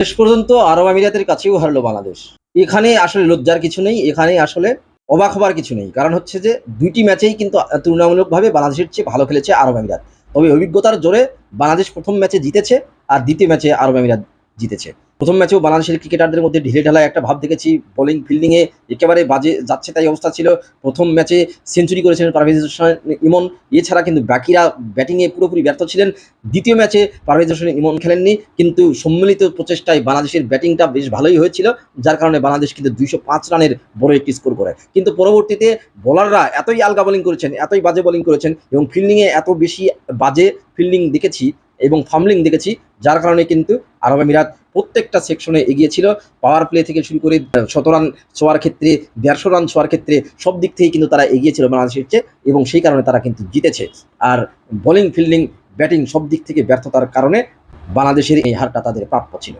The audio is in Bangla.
শেষ পর্যন্ত আরব আমিরাতের কাছেও হারলো বাংলাদেশ। এখানে আসলে লজ্জার কিছু নেই, এখানে আসলে অবাক হবার কিছু নেই। কারণ হচ্ছে যে, দুইটি ম্যাচেই কিন্তু তুলনামূলকভাবে বাংলাদেশের চেয়ে ভালো খেলেছে আরব আমিরাত। তবে অভিজ্ঞতার জোরে বাংলাদেশ প্রথম ম্যাচে জিতেছে আর দ্বিতীয় ম্যাচে আরব আমিরাত জিতেছে। প্রথম ম্যাচেও বাংলাদেশের ক্রিকেটারদের মধ্যে ঢিলে ঢালা একটা ভাব দেখেছি বোলিং ফিল্ডিংয়ে একেবারে বাজে যাচ্ছে তাই অবস্থা ছিল। প্রথম ম্যাচে সেঞ্চুরি করেছেন পারভেজ হোসেন ইমন। এছাড়া কিন্তু বাকিরা ব্যাটিংয়ে পুরোপুরি ব্যর্থ ছিলেন। দ্বিতীয় ম্যাচে পারভেজ হোসেন ইমন খেলেননি। কিন্তু সম্মিলিত প্রচেষ্টায় বাংলাদেশের ব্যাটিংটা বেশ ভালোই হয়েছিল। যার কারণে বাংলাদেশ কিন্তু দুইশো পাঁচ রানের বড় একটি স্কোর করে। কিন্তু পরবর্তীতে বোলাররা এতই আলগা বোলিং করেছেন, এতই বাজে বোলিং করেছেন এবং ফিল্ডিংয়ে এত বেশি বাজে ফিল্ডিং দেখেছি এবং ফার্মলিং দেখেছি, যার কারণে কিন্তু আরব আমিরাত প্রত্যেকটা সেকশনে এগিয়েছিল পাওয়ার প্লে থেকে শুরু করে শত রান ছোঁয়ার ক্ষেত্রে, দেড়শো রান ছোঁয়ার ক্ষেত্রে সব দিক থেকেই কিন্তু তারা এগিয়েছিল বাংলাদেশের চেয়ে এবং সেই কারণে তারা কিন্তু জিতেছে। আর বোলিং ফিল্ডিং ব্যাটিং সব দিক থেকে ব্যর্থতার কারণে বাংলাদেশের এই হারটা তাদের প্রাপ্য ছিল।